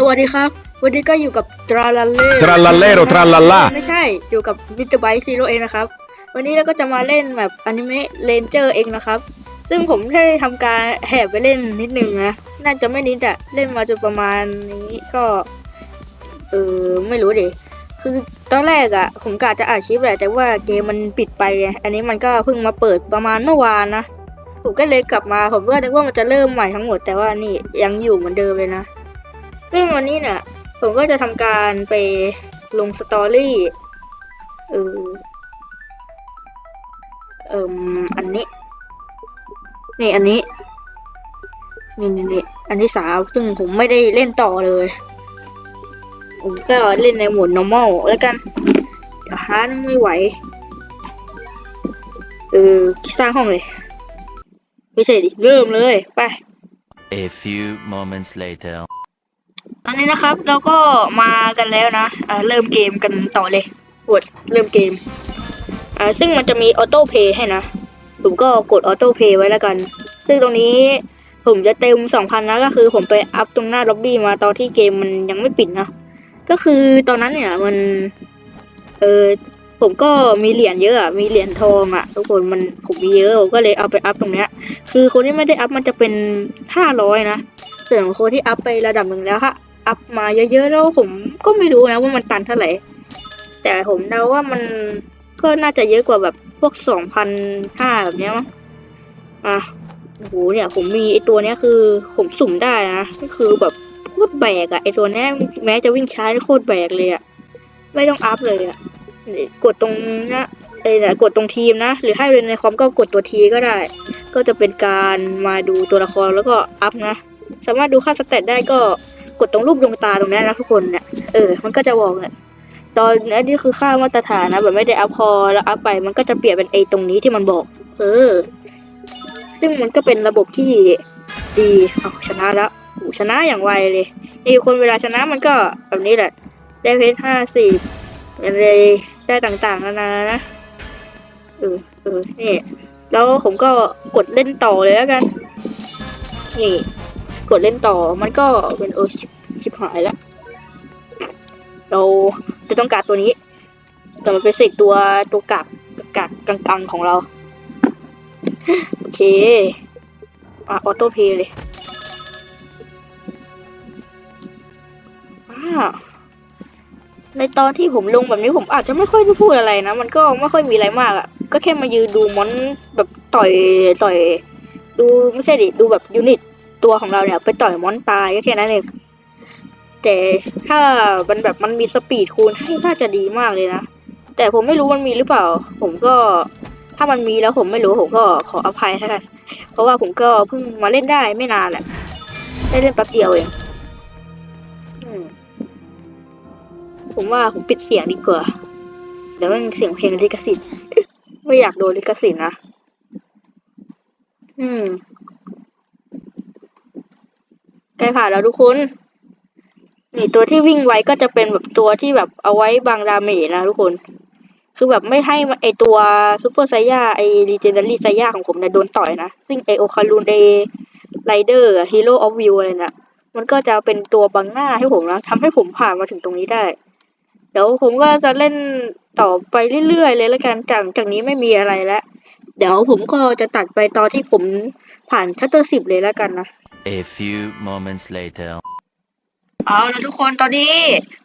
สวัสดีครับ วันนี้ก็อยู่กับตราลันเล่ Trallallero trallallà ไม่ใช่อยู่กับวิตไบซีโร่เองนะครับ วันนี้เราก็จะมาเล่นแบบอนิเมะเลนเจอร์เองนะครับ ซึ่งผมได้ทำการแหบไปเล่นนิดนึงนะ น่าจะไม่นิดอะเล่นมาจนประมาณนี้ก็ เออไม่รู้ดิคือตอนแรกอะผมกะจะอัดคลิปแหละแต่ว่าเกมมันปิดไปไงอันนี้มันก็เพิ่งมาเปิดประมาณเมื่อวานนะผมก็เลยกลับมาผมก็นึกว่ามันจะเริ่มใหม่ทั้งหมดแต่ว่านี่ยังอยู่เหมือนเดิมเลยนะ ซึ่งวันนี้เนี่ยผมก็จะทำการไปลงสตอรี่เออเอ่มอันนี้ นี่อันนี้ นี่นี่นี่อันที่สามซึ่งผมไม่ได้เล่นต่อเลย ผมก็เล่นในโหมด normal แล้วกันฮาร์ดไม่ไหว เออสร้างห้องเลย ไม่ใช่ดิ เริ่มเลย ไป A few moments later. ตอนนี้นะครับเราก็มากันแล้วนะอ่าเริ่มเกมกันต่อเลยกดเริ่มเกมอ่าซึ่งมันจะมีออโต้เพย์ให้นะ ผมก็กดออโต้เพย์ไว้แล้วกัน ซึ่งตรงนี้ผมจะเต็มสองพันนะก็คือผมไปอัพตรงหน้าล็อบบี้มาตอนที่เกมมันยังไม่ปิดนะ ก็คือตอนนั้นเนี่ยมัน เออผมก็มีเหรียญเยอะอะมีเหรียญทองอะทุกคนมันผมมีเยอะผมก็เลยเอาไปอัพตรงเนี้ย คือคนที่ไม่ได้อัพมันจะเป็นห้าร้อยนะส่วนคนที่อัพไประดับหนึ่งแล้วค่ะ อัพมาเยอะๆแล้วผมก็ไม่รู้นะว่ามันตันเท่าไหร่ แต่ผมเดาว่ามันก็น่าจะเยอะกว่าแบบพวกสองพันห้าแบบเนี้ยมั้งอะโอ้โหเนี่ย ผมมีไอตัวเนี้ยคือผมสุ่มได้นะก็คือแบบโคตรแบกอะไอตัวเนี้ยแม้จะวิ่งช้าโคตรแบกเลยอะไม่ต้องอัพเลยอะกดตรงเนี้ยไอ้เนี่ยกดตรงทีมนะ หรือให้เล่นในคอมก็กดตัวทีก็ได้ ก็จะเป็นการมาดูตัวละครแล้วก็อัพนะ สามารถดูค่าสเตตได้ก็ กดตรงรูปดวงตาตรงนี้นะทุกคนเนี่ยเออมันก็จะบอกเนี่ยตอนนี้นี่คือค่ามาตรฐานนะแบบไม่ได้อัพพอแล้วอัพไปมันก็จะเปลี่ยนเป็นไอตรงนี้ที่มันบอก เออ ซึ่งมันก็เป็นระบบที่ดีเอาชนะแล้วโอ้ชนะอย่างไวเลย นี่คนเวลาชนะมันก็แบบนี้แหละ ได้เพชรห้าสิบอะไรได้ต่างๆนานานะเออเออนี่แล้วผมก็กดเล่นต่อเลยแล้วกัน นี่ กดเล่นต่อมันก็เป็นเออชิบชิบหายแล้ว เราจะต้องการตัวนี้ แต่มันเป็นเสกตัวตัวกักกักกังกงๆของเรา โอเคอะออโต้เพย์เลยอ่าในตอนที่ผมลงแบบนี้ผมอาจจะไม่ค่อยได้พูดอะไรนะ มันก็ไม่ค่อยมีอะไรมากอะ่ะ ก็แค่มายืนดูมอนแบบต่อยต่อย ดูไม่ใช่ดิ ดูแบบยูนิต ตัวของเราเนี่ยไปต่อยมอนตายก็แค่นั้นเองแต่ถ้ามันแบบมันมีสปีดคูณให้น่าจะดีมากเลยนะ แต่ผมไม่รู้มันมีหรือเปล่า ผมก็ถ้ามันมีแล้วผมไม่รู้ผมก็ขออภัยแล้วกันเพราะว่าผมก็เพิ่งมาเล่นได้ไม่นานแหละได้เล่นแป๊บเดียวเองผมว่าผมปิดเสียงดีกว่าเดี๋ยวมันเสียงเพลงลิขสิทธิ์ไม่อยากโดนลิขสิทธิ์นะอืม ใกล้ผ่านแล้วทุกคน นี่ตัวที่วิ่งไวก็จะเป็นแบบตัวที่แบบเอาไว้บังดาเมจนะทุกคน คือแบบไม่ให้ไอตัวซูเปอร์ไซย่าไอรีเจนดารีไซย่าของผมเนี่ยโดนต่อยนะ ซึ่งไอโอคารูนเอไรเดอร์ฮีโร่ออฟวิวอะไรนะมันก็จะเป็นตัวบังหน้าให้ผมนะทำให้ผมผ่านมาถึงตรงนี้ได้ เดี๋ยวผมก็จะเล่นต่อไปเรื่อยๆเลยล้วกันจากจากนี้ไม่มีอะไรแล้วเดี๋ยวผมก็จะตัดไปตอนที่ผมผ่านชัตเตอร์สิบเลยแล้วกันนะ A few moments later. เอาละทุกคนตอนนี้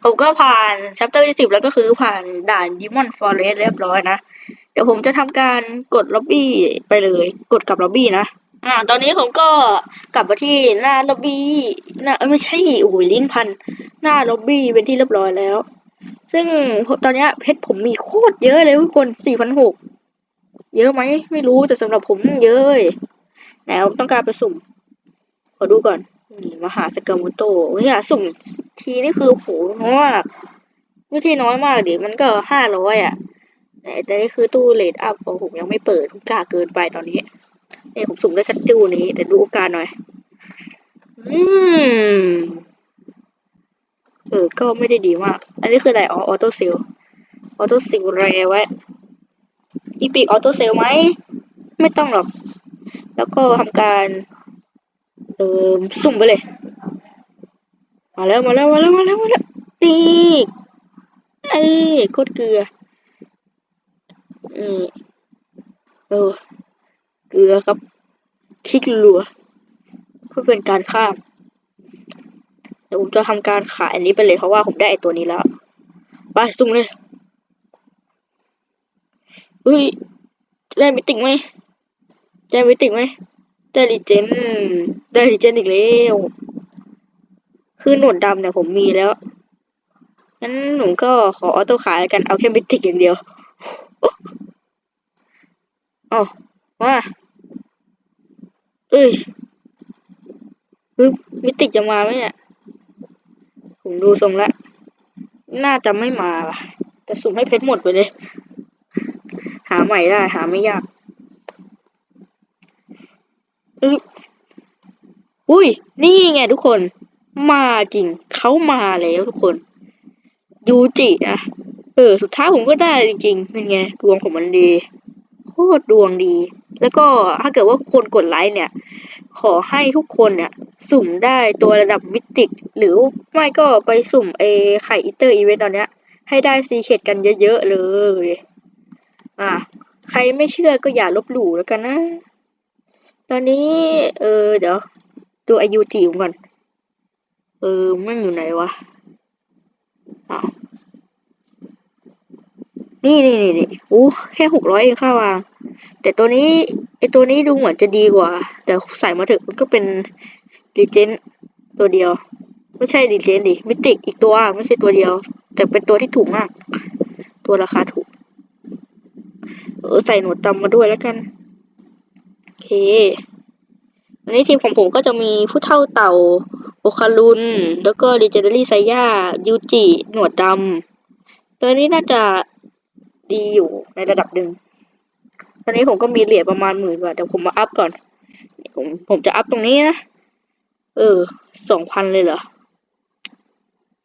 ผมก็ผ่านชัปเตอร์ที่สิบแล้วก็คือผ่านด่านดิมอนฟอเรสเรียบร้อยนะ เดี๋ยวผมจะทำการกดล็อบบี้ไปเลย กดกลับล็อบบี้นะอ่าตอนนี้ผมก็กลับมาที่หน้าล็อบบี้หน้าเอ้ยไม่ใช่โอ้โหลิ้นพัน หน้าล็อบบี้เป็นที่เรียบร้อยแล้ว ซึ่งตอนนี้เพชรผมมีโคตรเยอะเลยทุกคนสี่พันหกเยอะไหมไม่รู้แต่สำหรับผมเยอะเลยไหนผมต้องการไปสุ่ม ขอดูก่อน นี่มหาสกามุโตะเนี่ยสุ่มทีนี่คือโหน้อยมาก ไม่ใช่น้อยมากดิมันก็ห้าร้อยอะ แต่นี่คือตู้เลดอัพของผมยังไม่เปิดผมกล้าเกินไปตอนนี้เนี่ยผมสุ่มได้แค่ตู้นี้ แต่ดูโอกาสหน่อย อืม เออ ก็ไม่ได้ดีมาก อันนี้คืออะไรอ๋อออโต้เซลออโต้เซลแรไว้อีพิกออโต้เซลไหม ไม่ต้องหรอก แล้วก็ทำการ เออสุ่มไปเลย มาแล้วมาแล้วมาแล้วมาแล้วมาแล้วนี่เอ้โคตรเกลือนี่เออ เกลือครับคลิกรัวเพื่อเป็นการข้ามเดี๋ยวผมจะทำการขายอันนี้ไปเลยเพราะว่าผมได้ไอตัวนี้แล้วไปสุ่มเลยเฮ้ยได้มิติกไหมได้มิติกไหม ได้รีเจนได้รีเจนอีกแล้วคือหนวดดำเนี่ยผมมีแล้ว งั้นผมก็ขอออโต้ขายกันเอาแค่มิติกอย่างเดียวเอมาเอ้ยปึ๊บมิติกจะมาไหมเนี่ยผมดูทรงแล้วน่าจะไม่มาว่ะ แต่สุ่มให้เพชรหมดไปเลย หาใหม่ได้ หาไม่ยาก อุ้ย นี่ไงทุกคน มาจริง เขามาแล้วทุกคน ยูจินะ เออ สุดท้ายผมก็ได้จริงๆเป็นไง ดวงผมมันดี โคตรดวงดี แล้วก็ถ้าเกิดว่าคนกดไลค์เนี่ย ขอให้ทุกคนเนี่ย สุ่มได้ตัวระดับมิติก หรือไม่ก็ไปสุ่มเอไข่อิเตอร์อีเวนต์ตอนเนี้ย ให้ได้ซีเคดกันเยอะๆเลย อะ ใครไม่เชื่อก็อย่าลบหลู่แล้วกันนะ ตอนนี้ เออ เดี๋ยวดูอายุจิมก่อน เออมันอยู่ไหนวะอ้าวนี่นี่นี่นี่โอ้แค่หกร้อยเองค่าวาง แต่ตัวนี้ไอตัวนี้ดูเหมือนจะดีกว่า แต่ใส่มาถอะมันก็เป็นดีเจนตัวเดียว ไม่ใช่ดีเจนดิมิติกอีกตัวไม่ใช่ตัวเดียว แต่เป็นตัวที่ถูกมาก ตัวราคาถูก เออใส่หนวดดำมาด้วยแล้วกัน เคอันนี้ทีมของผมก็จะมีผู้เท่าเต่า โอคารุน แล้วก็ดิเจเนรี่ไซย่า ยูจิ หนวดดำ ตัวนี้น่าจะดีอยู่ในระดับหนึ่ง ตอนนี้ผมก็มีเหรียญประมาณหมื่นกว่าเดี๋ยวผมมาอัพก่อน ผมผมจะอัพตรงนี้นะ เออ สองพันเลยเหรอ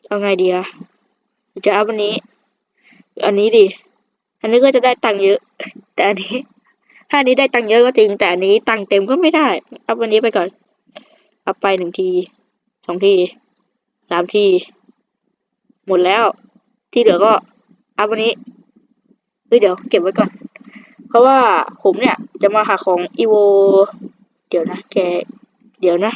เอาไงดีอะจะอัพอันนี้ อันนี้ดิ อันนี้ก็จะได้ตังค์เยอะ แต่อันนี้ ถ้านี้ได้ตังค์เยอะก็จริง แต่อันนี้ตังค์เต็มก็ไม่ได้ เอัพอันนี้ไปก่อน เอัพไปหนึ่งที สองที สามที หมดแล้ว ที่เหลือก็เอัพอันนี้เฮ้ยเดี๋ยวเก็บไว้ก่อน เพราะว่าผมเนี่ยจะมาหาของอีโว เดี๋ยวนะแก เดี๋ยวนะ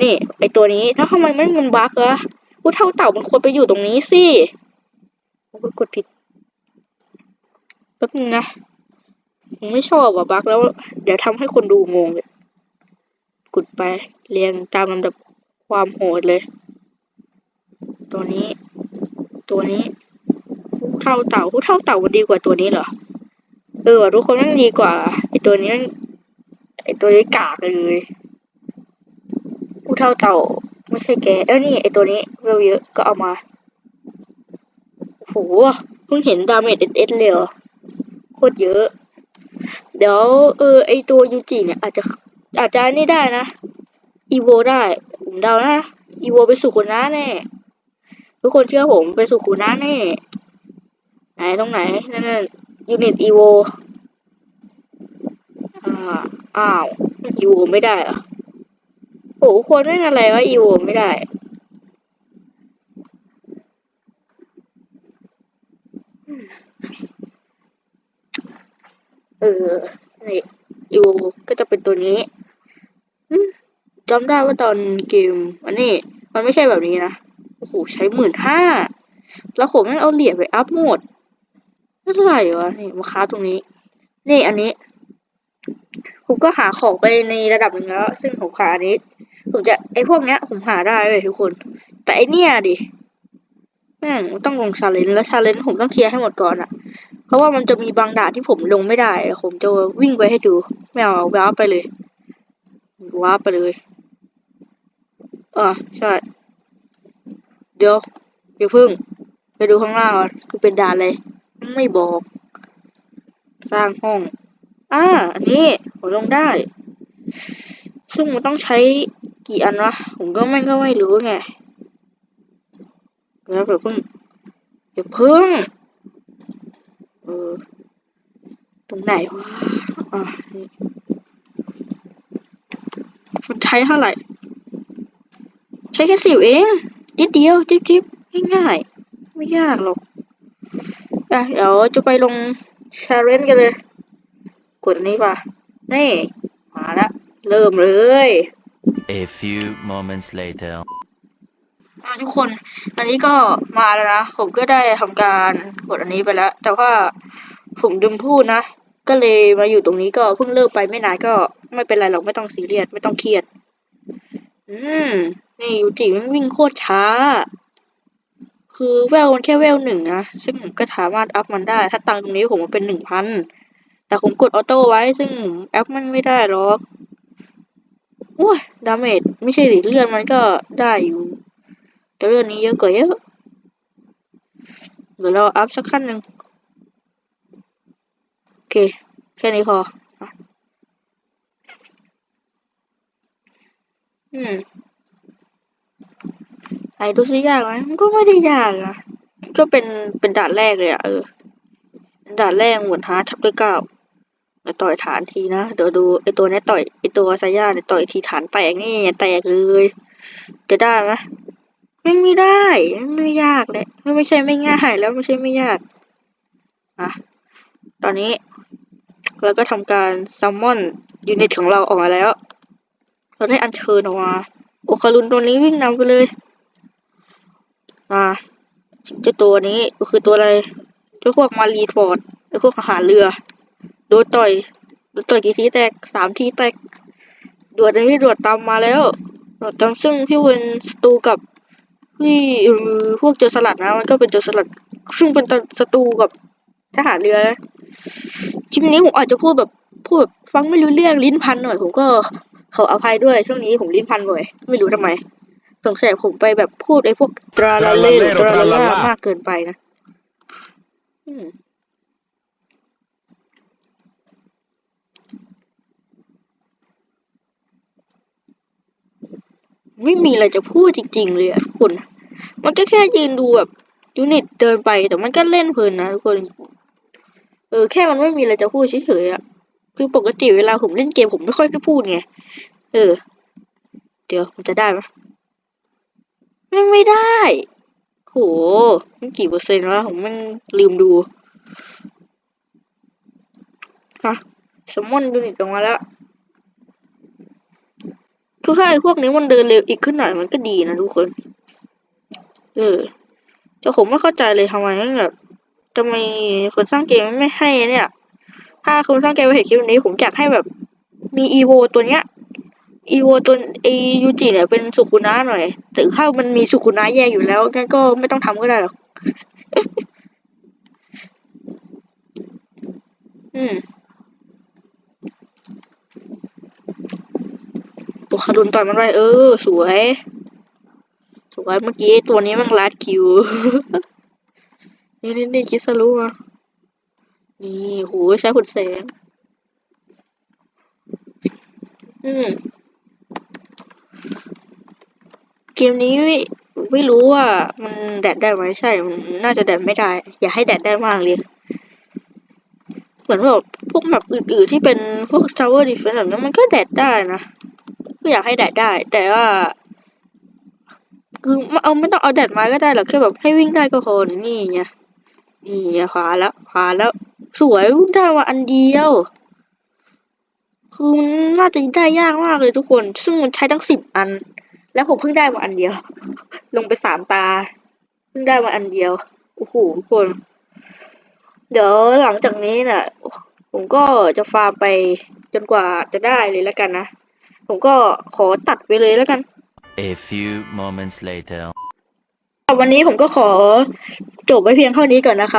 นี่ ไอตัวนี้ ถ้าทำไมไมันมันบั๊กอะผู้เท่าเต่ามันควรไปอยู่ตรงนี้สิผมก็กดผิดแป๊บนึงนะ ผมไม่ชอบอะบักแล้ว เดี๋ยวทำให้คนดูงงเลยกดไปเรียงตามลำดับความโหดเลย ตัวนี้ ตัวนี้ผู้เท่าเต่าผู้เท่าเต่ามันดีกว่าตัวนี้เหรอเออวะทุกคนมันดีกว่าไอตัวนี้ไอตัวนี้กากเลยผู้เท่าเต่าไม่ใช่แกเออนี่ไอตัวนี้เวลเยอะก็เอามาโอ้โหเพิ่งเห็นดาเมจเอสเอสเลยเหรอโคตรเยอะ เดี๋ยวเออไอตัวยูจิเนี่ยอาจจะอาจจะนี่ได้นะอีโวได้ผมเดานะอีโวไปสู่คุณน้าแน่ทุกคนเชื่อผมไปสู่คุณน้าแน่ไหนตรงไหนนั่นนั่นยูนิตอีโวอ่าอ้าวอีโวไม่ได้อะโอ้ควรไม่อะไรวะอีโวไม่ได้ เออนี่อีโวก็จะเป็นตัวนี้อืมจำได้ว่าตอนเกมอันนี้ มันไม่ใช่แบบนี้นะโอ้โหใช้หมื่นห้าแล้วผมไม่งเอาเหรียญไปอัพโหมดเท่าไหร่วะนี่มาค้าตรงนี้ นี่อันนี้ผมก็หาของไปในระดับหนึ่งแล้ว ซึ่งผมหาอันนี้ ผมจะไอพวกเนี้ย ผมหาได้เลยทุกคน แต่ไอเนี้ยดิแม่งต้องลงชาเลนจ์แล้วชาเลนจ์ผมต้องเคลียร์ให้หมดก่อนอะ เพราะว่ามันจะมีบางด่านที่ผมลงไม่ได้ ผมจะวิ่งไปให้ดู ไม่เอาว้าร์ปไปเลยว้าร์ปไปเลยอ่าใช่ เดี๋ยวอย่าพึ่ง ไปดูข้างล่างก่อนคือเป็นด่านอะไร ไม่บอก สร้างห้อง อ่า อันนี้ผมลงได้ ซึ่งมันต้องใช้กี่อันวะ ผมก็ไม่ก็ไม่รู้ไงแล้วอย่าพึ่งอย่าพึ่ง ออ ตรงไหนวะอ่านี่มันใช้เท่าไหร่ ใช้แค่สิวเองนิดเดียว จิ๊บจิ๊บง่ายๆไม่ยากหรอก อะ เดี๋ยวจะไปลงชาเลนจ์กันเลย กดอันนี้ป่ะ นี่ มาละเริ่มเลย A few moments later. อะทุกคนอันนี้ก็มาแล้วนะ ผมก็ได้ทำการกดอันนี้ไปแล้ว แต่ว่าผมลืมพูดนะ ก็เลยมาอยู่ตรงนี้ก็เพิ่งเลิกไปไม่นานก็ไม่เป็นไรหรอกไม่ต้องซีเรียสไม่ต้องเครียด อืมนี่ยูจิมันวิ่งโคตรช้า คือเวลมันแค่เวลหนึ่งนะ ซึ่งผมก็สามารถอัพมันได้ ถ้าตังตรงนี้ผมมันเป็นหนึ่งพันแต่ผมกดออโต้ไว้ซึ่งแอปมันไม่ได้หรอกโอ้ยดาเมจไม่ใช่ดิเลือดมันก็ได้อยู่ แต่เรื่องนี้เยอะกว่าเยอะเดี๋ยวเราอัพสักขั้นหนึ่งโอเค แค่นี้พออืมไหนดูซิยากไหมมันก็ไม่ได้ยากนะก็เป็นเป็นด่านแรกเลยอะเออด่านแรกหมวดฮาร์ดชัปเตอร์เก้าเดี๋ยวต่อยฐานทีนะเดี๋ยวดูไอตัวนี้ต่อยไอตัวไซย่าเนี่ยต่อยทีฐานแตกนี่แตกเลย จะได้ไหม ไม่ไม่ได้ไม่ยากเลยไม่ไม่ใช่ไม่ง่ายแล้วไม่ใช่ไม่ยากอะตอนนี้เราก็ทำการซัมมอนยูนิตของเราออกมาแล้ว เราได้อัญเชิญออกมาโอคารุนตัวนี้วิ่งนำไปเลยอ่าเจ้าตัวนี้ก็คือตัวอะไรเจ้าพวกมารีฟอร์ดเจ้าพวกทหารเรือโดนต่อยโดนต่อยกี่ทีแตกสามทีแตกดวดนี้ดวดตามมาแล้วดวดตามซึ่งพี่เวนสตูกับ ที่เออพวกโจรสลัดนะมันก็เป็นโจรสลัด ซึ่งเป็นศัตรูกับทหารเรือนะคลิปนี้ผมอาจจะพูดแบบพูดแบบฟังไม่รู้เรื่องลิ้นพันหน่อย ผมก็ขออภัยด้วยช่วงนี้ผมลิ้นพันบ่อยไม่รู้ทำไมสงสัยผมไปแบบพูดไอ้พวกตราลาเล่หรือตราลาล่ามากเกินไปนะอืมไม่มีอะไรจะพูดจริง ๆ เลยอะทุกคน มันก็แค่ยืนดูแบบยูนิตเดินไปแต่มันก็เล่นเพลินนะทุกคน เออแค่มันไม่มีอะไรจะพูดเฉยๆอะคือปกติเวลาผมเล่นเกมผมไม่ค่อยจะพูดไง เออ เดี๋ยวมันจะได้ไหมไม่งไม่ได้ โหมันกี่เปอร์เซ็นต์วะผมมันลืมดูฮะสมมอนยูนิตออกมาแล้วคือถ้าไอ้พวกนี้มันเดินเร็วอีกขึ้นหน่อยมันก็ดีนะทุกคน เออแต่ผมไม่เข้าใจเลยทำไมแบบทำไมคนสร้างเกมไม่ให้เนี่ย ถ้าคนสร้างเกมมาเห็นคลิปนี้ ผมอยากให้แบบมีอีโวตัวเนี้ยอีโวตัวไอยูจิเนี่ยเป็นสุคุนะหน่อยแต่ถ้ามันมีสุคุนะแยกอยู่แล้วงั้นก็ไม่ต้องทำก็ได้หรอกอืมตัวคารุนต่อยมันไว้เออ สวย สวยเมื่อกี้ตัวนี้มันลัดคิว นี่นี่นี่คิดสรู้อะนี่โหใช้ขุนแสง อืม เกมนี้ไม่ไม่รู้ว่า มันแดดได้ไหมใช่ มันน่าจะแดดไม่ได้ อย่าให้แดดได้มากเลย เหมือนแบบพวกแมปอื่นๆที่เป็นพวก Tower Defense แบบนั้นมันก็แดดได้นะก็อยากให้แดดได้ แต่ว่า คือม่เอาไม่ต้องเอาแดดมาก็ได้หรอกแค่แบบให้วิ่งได้ก็พอนี่ไงนี่ไงขวาแล้วขวาแล้ว สวยได้มาอันเดียว คือมันน่าจะได้ยากมากเลยทุกคน ซึ่งมันใช้ตั้งสิบอัน แล้วผมเพิ่งได้มาอันเดียว ลงไปสามตา เพิ่งได้มาอันเดียวโอ้โหทุกคน เดี๋ยวหลังจากนี้น่ะ ผมก็จะฟาร์มไปจนกว่าจะได้เลยแล้วกันนะ ผมก็ขอตัดไปเลยแล้วกัน A few moments later. วันนี้ผมก็ขอจบไว้เพียงเท่านี้ก่อนนะครับ